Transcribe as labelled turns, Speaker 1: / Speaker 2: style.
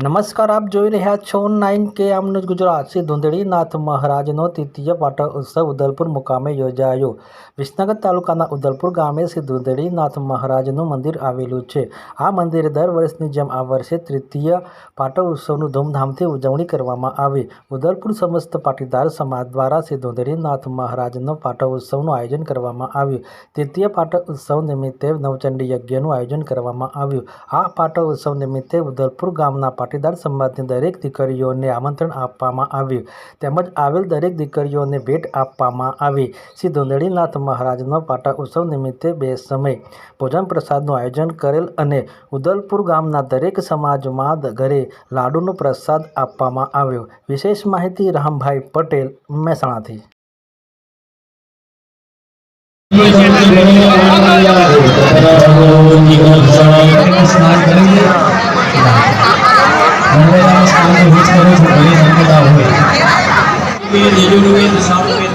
Speaker 1: નમસ્કાર, આપ જોઈ રહ્યા છો નાઇન કે આમનું ગુજરાત. શ્રી ધૂંધળીનાથ મહારાજનો તૃતીય પાટણ ઉત્સવ ઉદલપુર મુકામે યોજાયો. વિસનગર તાલુકાના ઉદલપુર ગામે શ્રી ધૂંધળીનાથ મહારાજનું મંદિર આવેલું છે. આ મંદિરે દર વર્ષની જેમ આ વર્ષે તૃતીય પાટણ ઉત્સવનું ધૂમધામથી ઉજવણી કરવામાં આવી. ઉદલપુર સમસ્ત પાટીદાર સમાજ દ્વારા શ્રી ધૂંધળીનાથ મહારાજનો પાટણ ઉત્સવનું આયોજન કરવામાં આવ્યું. તૃતીય પાટણ ઉત્સવ નિમિત્તે નવચંડી યજ્ઞનું આયોજન કરવામાં આવ્યું. આ પાટણ ઉત્સવ નિમિત્તે ઉદલપુર ગામના પાટીદાર સમાજની દરેક દીકરીઓને આમંત્રણ આપવામાં આવ્યું. તેમજ આવેલ દરેક દીકરીઓને ભેટ આપવામાં આવી. શ્રી ધુંધળીનાથ મહારાજનો પાટા ઉત્સવ નિમિત્તે બે સમય ભોજન પ્રસાદનું આયોજન કરેલ અને ઉદલપુર ગામના દરેક સમાજમાં ઘરે લાડુનો પ્રસાદ આપવામાં આવ્યો. વિશેષ માહિતી રામભાઈ પટેલ, મહેસાણાથી.
Speaker 2: નર્મદાના સ્નાનને વીજ કરો છો ઘણી નર્મદા હોય